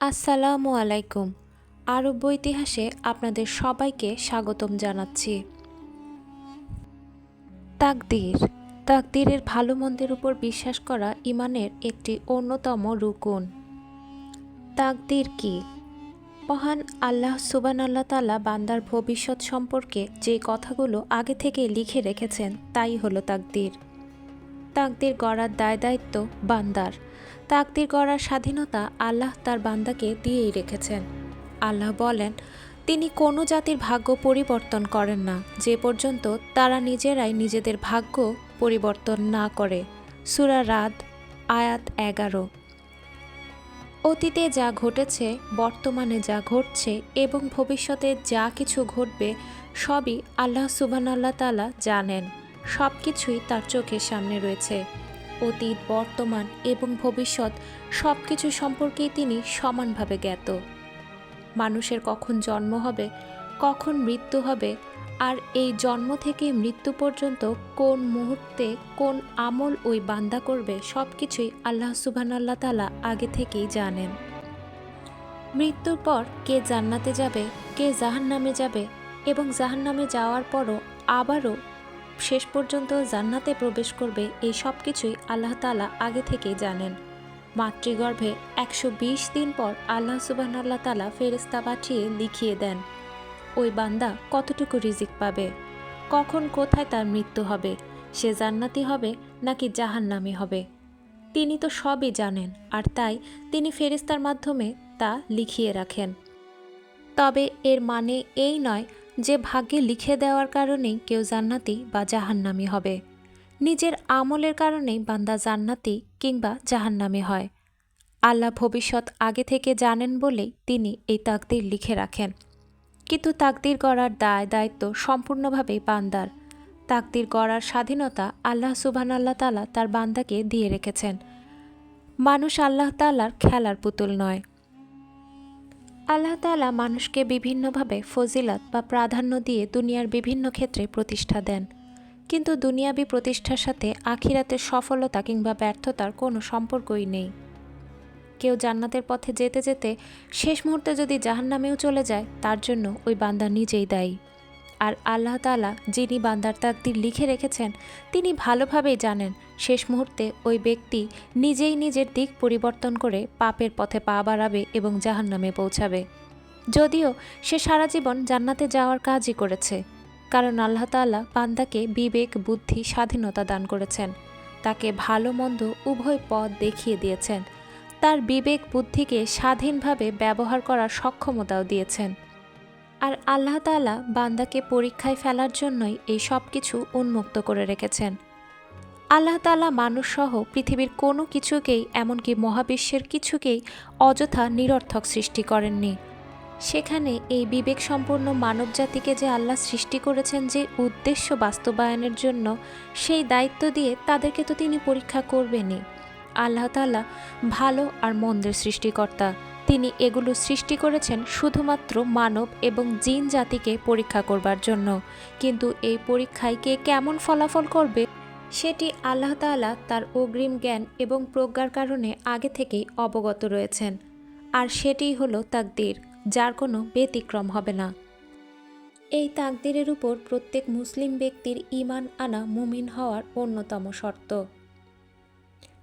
আসসালামু আলাইকুম। আরব ইতিহাসে আপনাদের সবাইকে স্বাগতম জানাচ্ছি। তাকদির। তাকদিরের ভালো মন্দের উপর বিশ্বাস করা ইমানের একটি অন্যতম রুকুন। তাকদির কি? মহান আল্লাহ সুবান আল্লাহ তালা বান্দার ভবিষ্যৎ সম্পর্কে যে কথাগুলো আগে থেকে লিখে রেখেছেন, তাই হলো তাকদীর। তাকদির গড়ার দায় দায়িত্ব বান্দার। তাকদির গড়ার স্বাধীনতা আল্লাহ তার বান্দাকে দিয়েই রেখেছেন। আল্লাহ বলেন, তিনি কোনো জাতির ভাগ্য পরিবর্তন করেন না। যে পর্যন্ত তারা নিজেরাই নিজেদের ভাগ্য পরিবর্তন না করে। সুরা রাত আয়াত এগারো। অতীতে যা ঘটেছে, বর্তমানে যা ঘটছে এবং ভবিষ্যতে যা কিছু ঘটবে, সবই আল্লাহ সুবান আল্লাহ তালা জানেন। সব কিছুই তার চোখের সামনে রয়েছে। অতীত, বর্তমান এবং ভবিষ্যৎ সব কিছু সম্পর্কেই তিনি সমানভাবে জ্ঞাত। মানুষের কখন জন্ম হবে, কখন মৃত্যু হবে, আর এই জন্ম থেকে মৃত্যু পর্যন্ত কোন মুহূর্তে কোন আমল ওই বান্দা করবে সব কিছুই আল্লাহ সুবহান আল্লাহ তালা আগে থেকেই জানেন। মৃত্যুর পর কে জান্নাতে যাবে, কে জাহান্নামে যাবে এবং জাহান্নামে যাওয়ার পরও আবারও শেষ পর্যন্ত জান্নাতে প্রবেশ করবে এই সব কিছুই আল্লাহ তালা আগে থেকেই জানেন। মাতৃগর্ভে একশো বিশ দিন পর আল্লাহ সুবাহ আল্লাহ তালা ফেরেস্তা পাঠিয়ে লিখিয়ে দেন, ওই বান্দা কতটুকু রিজিক পাবে? কখন কোথায় তার মৃত্যু হবে? সে জান্নাতি হবে নাকি জাহান্নামি হবে? তিনি তো সবই জানেন, আর তাই তিনি ফেরেস্তার মাধ্যমে তা লিখিয়ে রাখেন। তবে এর মানে এই নয় যে ভাগ্যে লিখে দেওয়ার কারণেই কেউ জান্নাতি বা জাহান্নামি হবে। নিজের আমলের কারণেই বান্দা জান্নাতি কিংবা জাহান্নামি হয়। আল্লাহ ভবিষ্যৎ আগে থেকে জানেন বলেই তিনি এই তাকদির লিখে রাখেন। কিন্তু তাকদির করার দায় দায়িত্ব সম্পূর্ণভাবেই বান্দার। তাকদির করার স্বাধীনতা আল্লাহ সুবহান আল্লাহ তালা তার বান্দাকে দিয়ে রেখেছেন। মানুষ আল্লাহ তালার খেলার পুতুল নয়। আল্লাহ তালা মানুষকে বিভিন্নভাবে ফজিলত বা প্রাধান্য দিয়ে দুনিয়ার বিভিন্ন ক্ষেত্রে প্রতিষ্ঠা দেন। কিন্তু দুনিয়াবি প্রতিষ্ঠার সাথে আখিরাতের সফলতা কিংবা ব্যর্থতার কোনো সম্পর্কই নেই। কেউ জান্নাতের পথে যেতে যেতে শেষ মুহূর্তে যদি জাহান্নামেও চলে যায়, তার জন্য ওই বান্দা নিজেই দায়ী। আর আল্লাহ তালা যিনি বান্দার তাকদির লিখে রেখেছেন, তিনি ভালোভাবেই জানেন শেষ মুহূর্তে ওই ব্যক্তি নিজেই নিজের দিক পরিবর্তন করে পাপের পথে পা বাড়াবে এবং জাহান্নামে পৌঁছাবে। যদিও সে সারা জীবন জান্নাতে যাওয়ার কাজই করেছে, কারণ আল্লাহ তাল্লাহ বান্দাকে বিবেক, বুদ্ধি, স্বাধীনতা দান করেছেন। তাকে ভালো মন্দ উভয় পথ দেখিয়ে দিয়েছেন। তার বিবেক, বুদ্ধিকে স্বাধীনভাবে ব্যবহার করার সক্ষমতাও দিয়েছেন। আর আল্লাহ তালা বান্দাকে পরীক্ষায় ফেলার জন্যই এই সব কিছু উন্মুক্ত করে রেখেছেন। আল্লাহ তালা মানুষসহ পৃথিবীর কোনো কিছুকেই, এমনকি মহাবিশ্বের কিছুকেই অযথা নিরর্থক সৃষ্টি করেননি। সেখানে এই বিবেক সম্পন্ন মানবজাতিকে যে আল্লাহ সৃষ্টি করেছেন যে উদ্দেশ্য বাস্তবায়নের জন্য, সেই দায়িত্ব দিয়ে তাদেরকে তো তিনি পরীক্ষা করবেনই। আল্লাহ তালা ভালো আর মন্দের সৃষ্টিকর্তা। তিনি এগুলো সৃষ্টি করেছেন শুধুমাত্র মানব এবং জিন জাতিকে পরীক্ষা করবার জন্য। কিন্তু এই পরীক্ষায় কে কেমন ফলাফল করবে, সেটি আল্লাহ তাআলা তার অগ্রিম জ্ঞান এবং প্রজ্ঞার কারণে আগে থেকেই অবগত রয়েছেন। আর সেটিই হলো তাকদির, যার কোনো ব্যতিক্রম হবে না। এই তাকদিরের উপর প্রত্যেক মুসলিম ব্যক্তির ঈমান আনা মুমিন হওয়ার অন্যতম শর্ত।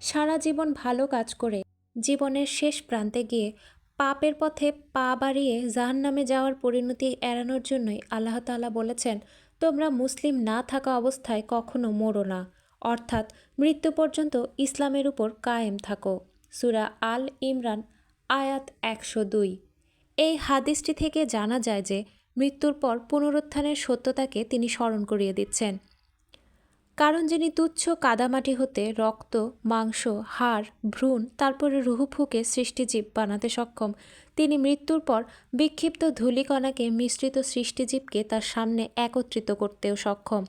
সারা জীবন ভালো কাজ করে জীবনের শেষ প্রান্তে গিয়ে পাপের পথে পা বাড়িয়ে জাহান্নামে যাওয়ার পরিণতি এড়ানোর জন্যই আল্লাহ তাআলা বলেছেন, তোমরা মুসলিম না থাকা অবস্থায় কখনো মরো না। অর্থাৎ মৃত্যু পর্যন্ত ইসলামের উপর কায়েম থাকো। সুরা আল ইমরান, আয়াত একশো দুই। এই হাদিসটি থেকে জানা যায় যে মৃত্যুর পর পুনরুত্থানের সত্যতাকে তিনি স্মরণ করিয়ে দিচ্ছেন। কারণ যিনি তুচ্ছ কাদামাটি হতে রক্ত, মাংস, হাড়, ভ্রূণ, তারপরে রুহু ফুকে সৃষ্টিজীব বানাতে সক্ষম। তিনি মৃত্যুর পর বিক্ষিপ্ত ধূলিকণাকে মিশ্রিত সৃষ্টিজীবকে তার সামনে একত্রিত করতেও সক্ষম।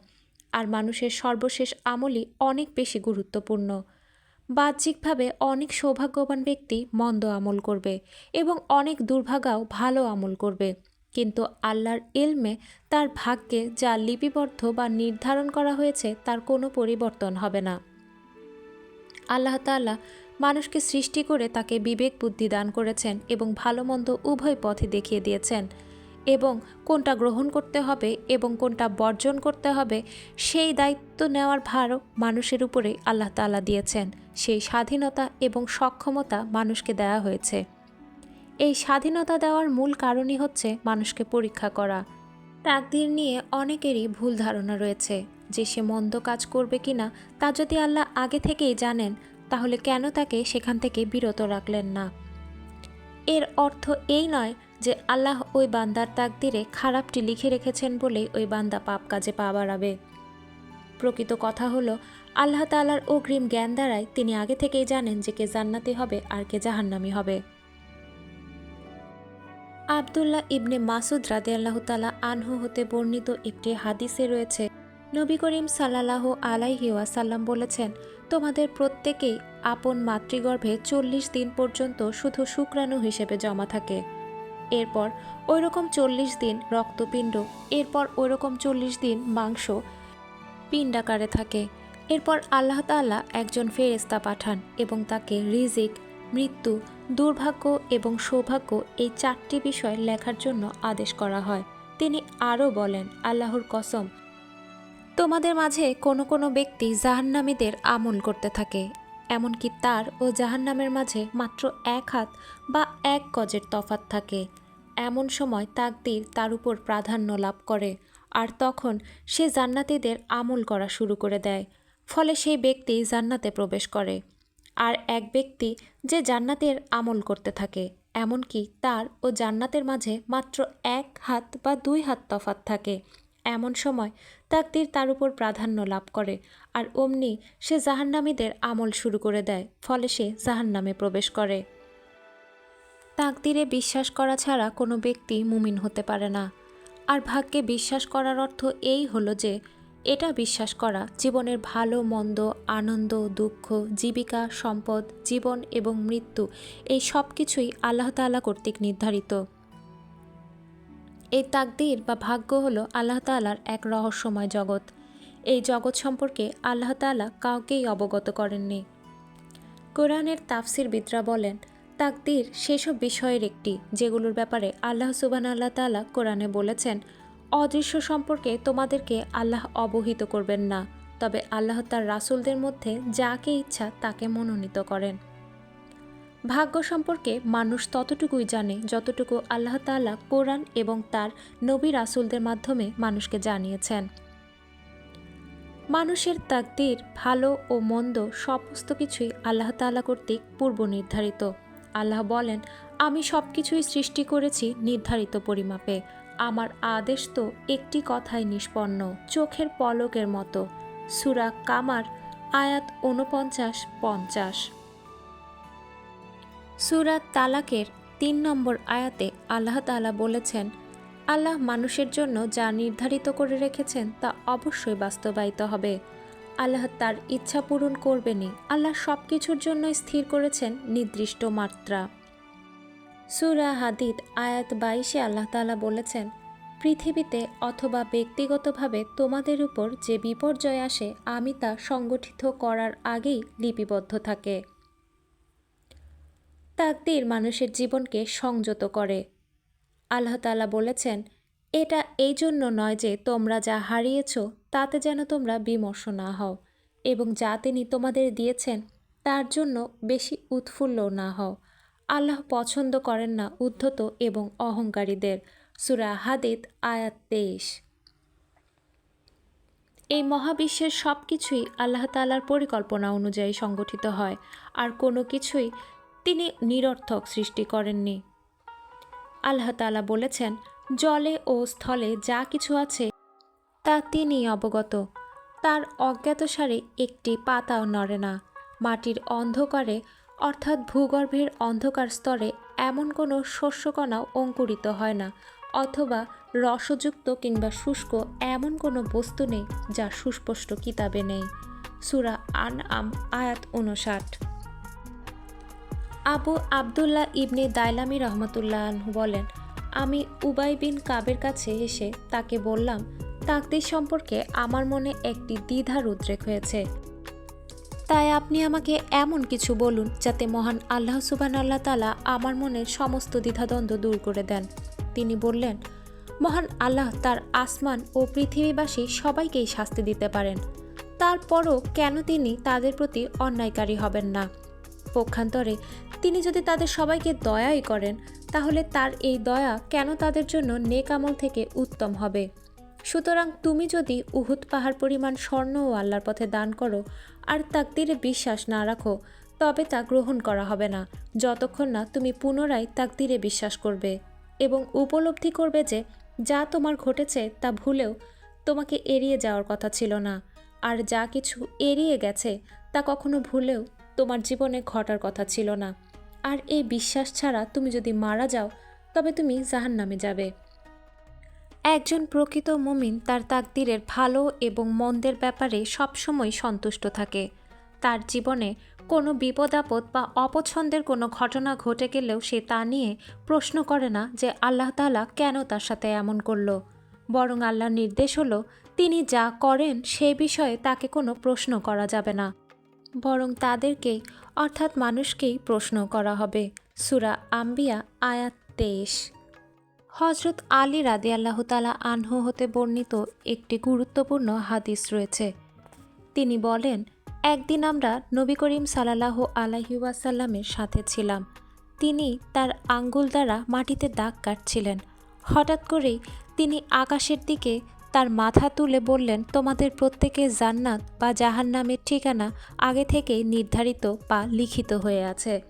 আর মানুষের সর্বশেষ আমলই অনেক বেশি গুরুত্বপূর্ণ। বাহ্যিকভাবে অনেক সৌভাগ্যবান ব্যক্তি মন্দ আমল করবে এবং অনেক দুর্ভাগাও ভালো আমল করবে। কিন্তু আল্লাহর ইলমে তার ভাগ্যে যা লিপিবদ্ধ বা নির্ধারণ করা হয়েছে তার কোনো পরিবর্তন হবে না। আল্লাহ তাআলা মানুষকে সৃষ্টি করে তাকে বিবেক বুদ্ধি দান করেছেন এবং ভালো মন্দ উভয় পথে দেখিয়ে দিয়েছেন এবং কোনটা গ্রহণ করতে হবে এবং কোনটা বর্জন করতে হবে সেই দায়িত্ব নেওয়ার ভারও মানুষের উপরে আল্লাহ তাআলা দিয়েছেন। সেই স্বাধীনতা এবং সক্ষমতা মানুষকে দেওয়া হয়েছে। এই স্বাধীনতা দেওয়ার মূল কারণই হচ্ছে মানুষকে পরীক্ষা করা। তাকদির নিয়ে অনেকেরই ভুল ধারণা রয়েছে যে সে মন্দ কাজ করবে কিনা, তা যদি আল্লাহ আগে থেকেই জানেন, তাহলে কেন তাকে সেখান থেকে বিরত রাখলেন না? এর অর্থ এই নয় যে আল্লাহ ওই বান্দার তাকদিরে খারাপটি লিখে রেখেছেন বলেই ওই বান্দা পাপ কাজে পা বাড়াবে। প্রকৃত কথা হলো, আল্লাহ তালার অগ্রিম জ্ঞান দ্বারাই তিনি আগে থেকেই জানেন যে কে জান্নাতি হবে আর কে জাহান্নামি হবে। আবদুল্লাহ ইবনে মাসুদ রাদে আল্লাহ তালা আনহু হতে বর্ণিত একটি হাদিসে রয়েছে, নবী করিম সাল্লাহ আলাইহি ওয়াসাল্লাম বলেছেন, তোমাদের প্রত্যেকেই আপন মাতৃগর্ভে চল্লিশ দিন পর্যন্ত শুধু শুক্রাণু হিসেবে জমা থাকে। এরপর ওইরকম চল্লিশ দিন রক্তপিণ্ড, এরপর ওইরকম চল্লিশ দিন মাংস পিণ্ডাকারে থাকে। এরপর আল্লাহ তাআলা একজন ফেরেস্তা পাঠান এবং তাকে রিজিক মৃত্যু, দুর্ভাগ্য এবং সৌভাগ্য এই চারটি বিষয় লেখার জন্য আদেশ করা হয়। তিনি আরও বলেন, আল্লাহর কসম, তোমাদের মাঝে কোনো কোনো ব্যক্তি জাহান্নামীদের আমল করতে থাকে, এমনকি তার ও জাহান্নামের মাঝে মাত্র এক হাত বা এক গজের তফাত থাকে। এমন সময় তাকদির তার উপর প্রাধান্য লাভ করে, আর তখন সে জান্নাতীদের আমল করা শুরু করে দেয়। ফলে সেই ব্যক্তি জান্নাতে প্রবেশ করে। আর এক ব্যক্তি যে জান্নাতের আমল করতে থাকে, এমনকি তার ও জান্নাতের মাঝে মাত্র এক হাত বা দুই হাত তফাত থাকে। এমন সময় তাকদির তার উপর প্রাধান্য লাভ করে আর অমনি সে জাহান্নামীদের আমল শুরু করে দেয়, ফলে সে জাহান্নামে প্রবেশ করে। তাকদিরে বিশ্বাস করা ছাড়া কোনো ব্যক্তি মুমিন হতে পারে না। আর ভাগ্যে বিশ্বাস করার অর্থ এই হলো যে এটা বিশ্বাস করা জীবনের ভালো, মন্দ, আনন্দ, দুঃখ, জীবিকা, সম্পদ, জীবন এবং মৃত্যু, এই সব কিছুই আল্লাহ তাআলা কর্তৃক নির্ধারিত। এই তাকদির বা ভাগ্য হলো আল্লাহ তাআলার এক রহস্যময় জগৎ। এই জগৎ সম্পর্কে আল্লাহ তাআলা কাউকেই অবগত করেননি। কোরআনের তাফসির বিদ্রা বলেন, তাকদির সেসব বিষয়ের একটি, যেগুলোর ব্যাপারে আল্লাহ সুবান আল্লাহ তাআলা কোরআনে বলেছেন অদৃশ্য সম্পর্কে তোমাদেরকে আল্লাহ অবহিত করবেন না, তবে আল্লাহ তার রাসূলদের মধ্যে যাকে ইচ্ছা তাকে মনোনীত করেন। ভাগ্য সম্পর্কে মানুষ ততটুকুই জানে যতটুকু আল্লাহ তাআলা কোরআন এবং তার নবী রাসূলদের মাধ্যমে মানুষকে জানিয়েছেন। মানুষের তাকদির ভালো ও মন্দ সমস্ত কিছুই আল্লাহ তাআলা কর্তৃক পূর্ব নির্ধারিত। আল্লাহ বলেন, আমি সব কিছুই সৃষ্টি করেছি নির্ধারিত পরিমাপে। আমার আদেশ তো একটি কথাই নিষ্পন্ন, চোখের পলকের মতো। সুরা কামার, আয়াত উনপঞ্চাশ পঞ্চাশ। সুরা তালাকের তিন নম্বর আয়াতে আল্লাহ তালা বলেছেন, আল্লাহ মানুষের জন্য যা নির্ধারিত করে রেখেছেন তা অবশ্যই বাস্তবায়িত হবে। আল্লাহ তার ইচ্ছা পূরণ করবেনই। আল্লাহ সব কিছুর জন্য স্থির করেছেন নির্দিষ্ট মাত্রা। সুরা হাদিদ আয়াত বাইশে আল্লাহ তাআলা বলেছেন, পৃথিবীতে অথবা ব্যক্তিগতভাবে তোমাদের উপর যে বিপর্যয় আসে, আমি তা সংগঠিত করার আগেই লিপিবদ্ধ থাকে। তাকদির মানুষের জীবনকে সংযত করে। আল্লাহ তাআলা বলেছেন, এটা এই জন্য নয় যে তোমরা যা হারিয়েছ, তাতে যেন তোমরা বিমর্ষ না হও, এবং যা তিনি তোমাদের দিয়েছেন, তার জন্য বেশি উৎফুল্ল না হও। আল্লাহ পছন্দ করেন না উদ্ধত এবং অহংকারীদের। সুরা হাদিদ, আয়াত তেইশ। এই মহাবিশ্বের সব কিছুই আল্লাহ তালার পরিকল্পনা অনুযায়ী সংগঠিত হয়, আর কোনো কিছুই তিনি নিরর্থক সৃষ্টি করেননি। আল্লাহ তালা বলেছেন, জলে ও স্থলে যা কিছু আছে, তা তিনি অবগত। তার অজ্ঞাতসারে একটি পাতাও নড়ে না। মাটির অন্ধকারে অর্থাৎ ভূগর্ভের অন্ধকার স্তরে এমন কোনো শস্যকণাও অঙ্কুরিত হয় না, অথবা রসযুক্ত কিংবা শুষ্ক এমন কোনো বস্তু নেই যা সুস্পষ্ট কিতাবে নেই। সুরা আন আম আয়াত উনষাট আবু আবদুল্লাহ ইবনে দাইলামি রহমতুল্লাহ বলেন, আমি উবাই বিন কাবের কাছে এসে তাকে বললাম, তাকদির সম্পর্কে আমার মনে একটি দ্বিধার উদ্রেক হয়েছে। তাই আপনি আমাকে এমন কিছু বলুন যাতে মহান আল্লাহ সুবান আল্লাহ তালা আমার মনের সমস্ত দ্বিধাদ্বন্দ্ব দূর করে দেন। তিনি বললেন, মহান আল্লাহ তার আসমান ও পৃথিবীবাসী সবাইকেই শাস্তি দিতে পারেন। তারপরও কেন তিনি তাদের প্রতি অন্যায়কারী হবেন না? পক্ষান্তরে, তিনি যদি তাদের সবাইকে দয়াই করেন, তাহলে তার এই দয়া কেন তাদের জন্য নেক আমল থেকে উত্তম হবে? সুতরাং তুমি যদি উহুদ পাহাড় পরিমাণ স্বর্ণ ও আল্লাহর পথে দান করো আর তাকদিরে বিশ্বাস না রাখো, তবে তা গ্রহণ করা হবে না, যতক্ষণ না তুমি পুনরায় তাকদিরে বিশ্বাস করবে এবং উপলব্ধি করবে যে যা তোমার ঘটেছে তা ভুলেও তোমাকে এড়িয়ে যাওয়ার কথা ছিল না, আর যা কিছু এড়িয়ে গেছে তা কখনো ভুলেও তোমার জীবনে ঘটার কথা ছিল না। আর এই বিশ্বাস ছাড়া তুমি যদি মারা যাও, তবে তুমি জাহান্নামে যাবে। একজন প্রকৃত মুমিন তার তাকদিরের ভালো এবং মন্দের ব্যাপারে সবসময় সন্তুষ্ট থাকে। তার জীবনে কোনো বিপদ, আপদ বা অপছন্দের কোনো ঘটনা ঘটে গেলেও সে তা নিয়ে প্রশ্ন করে না যে আল্লাহ তালা কেন তার সাথে এমন করল। বরং আল্লাহর নির্দেশ হলো, তিনি যা করেন সে বিষয়ে তাকে কোনো প্রশ্ন করা যাবে না। বরং তাদেরকেই, অর্থাৎ মানুষকেই প্রশ্ন করা হবে। সুরা আম্বিয়া, আয়াত তেইশ। হজরত আলী রাদি আল্লাহ তালা আনহু হতে বর্ণিত একটি গুরুত্বপূর্ণ হাদিস রয়েছে। তিনি বলেন, একদিন আমরা নবী করিম সাল্লাহ আলাহি ওয়াসাল্লামের সাথে ছিলাম। তিনি তার আঙ্গুল দ্বারা মাটিতে দাগ কাটছিলেন। হঠাৎ করেই তিনি আকাশের দিকে তার মাথা তুলে বললেন, তোমাদের প্রত্যেকের জান্নাত বা জাহান্নামের ঠিকানা আগে থেকেই নির্ধারিত বা লিখিত হয়ে আছে।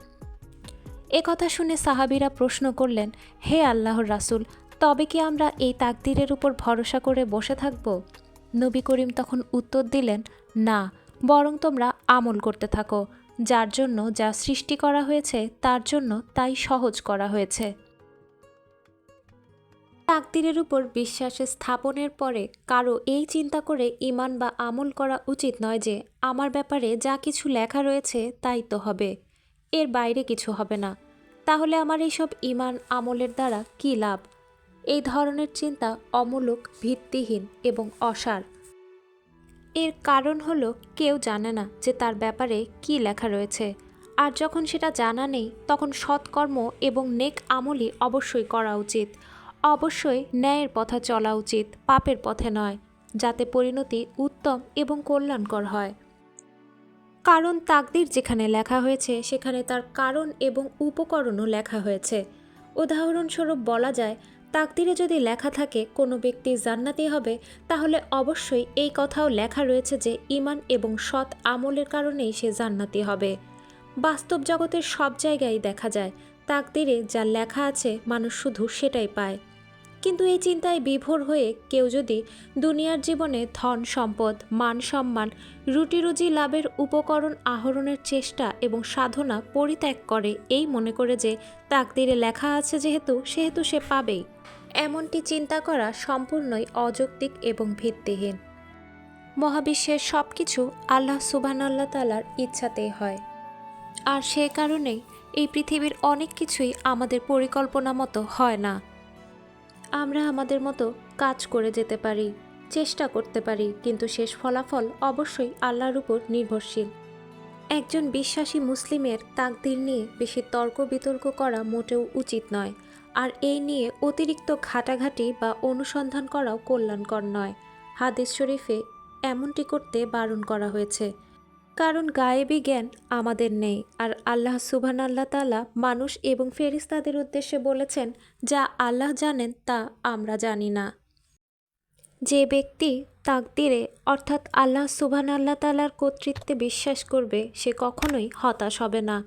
এ কথা শুনে সাহাবিরা প্রশ্ন করলেন, হে আল্লাহর রাসুল, তবে কি আমরা এই তাকদিরের উপর ভরসা করে বসে থাকব? নবী করিম তখন উত্তর দিলেন, না, বরং তোমরা আমল করতে থাকো। যার জন্য যা সৃষ্টি করা হয়েছে, তার জন্য তাই সহজ করা হয়েছে। তাকদিরের উপর বিশ্বাস স্থাপনের পরে কারও এই চিন্তা করে ইমান বা আমল করা উচিত নয় যে, আমার ব্যাপারে যা কিছু লেখা রয়েছে, তাই তো হবে। এর বাইরে কিছু হবে না। তাহলে আমার এইসব ইমান আমলের দ্বারা কী লাভ? এই ধরনের চিন্তা অমূলক, ভিত্তিহীন এবং অসার। এর কারণ হলো কেউ জানে না যে তার ব্যাপারে কি লেখা রয়েছে। আর যখন সেটা জানা নেই, তখন সৎকর্ম এবং নেক আমলই অবশ্যই করা উচিত। অবশ্যই ন্যায়ের পথে চলা উচিত, পাপের পথে নয়, যাতে পরিণতি উত্তম এবং কল্যাণকর হয়। কারণ তাকদির যেখানে লেখা হয়েছে, সেখানে তার কারণ এবং উপকরণও লেখা হয়েছে। উদাহরণস্বরূপ বলা যায়, তাকদিরে যদি লেখা থাকে, কোনো ব্যক্তি জান্নাতি হবে, তাহলে অবশ্যই এই কথাও লেখা রয়েছে যে ইমান এবং সৎ আমলের কারণেই সে জান্নাতি হবে। বাস্তব জগতের সব জায়গায় দেখা যায়, তাকদিরে যা লেখা আছে, মানুষ শুধু সেটাই পায়। কিন্তু এই চিন্তায় বিভোর হয়ে কেউ যদি দুনিয়ার জীবনে ধন সম্পদ, মান সম্মান, রুটি রুজি লাভের উপকরণ আহরণের চেষ্টা এবং সাধনা পরিত্যাগ করে এই মনে করে যে তাকদিরে লেখা আছে যেহেতু, সেহেতু সে পাবেই। এমনটি চিন্তা করা সম্পূর্ণই অযৌক্তিক এবং ভিত্তিহীন। মহাবিশ্বের সব কিছু আল্লাহ সুবহানাল্লাহ তালার ইচ্ছাতেই হয়। আর সে কারণেই এই পৃথিবীর অনেক কিছুই আমাদের পরিকল্পনা মতো হয় না। আমরা আমাদের মতো কাজ করে যেতে পারি, চেষ্টা করতে পারি, কিন্তু শেষ ফলাফল অবশ্যই আল্লাহর উপর নির্ভরশীল। একজন বিশ্বাসী মুসলিমের তাকদির নিয়ে বেশি তর্ক বিতর্ক করা মোটেও উচিত নয়, আর এই নিয়ে অতিরিক্ত ঘাটাঘাটি বা অনুসন্ধান করাও কল্যাণকর নয়। হাদিস শরীফে এমনটি করতে বারণ করা হয়েছে কারণ গায়েবী জ্ঞান আমাদের নেই। আর আল্লাহ সুবহান আল্লাহ তালা মানুষ এবং ফেরিস্তাদের উদ্দেশ্যে বলেছেন, যা আল্লাহ জানেন, তা আমরা জানি না। যে ব্যক্তি তাকদিরে, অর্থাৎ আল্লাহ সুবহান আল্লাহ তালার কর্তৃত্বে বিশ্বাস করবে, সে কখনোই হতাশ হবে না।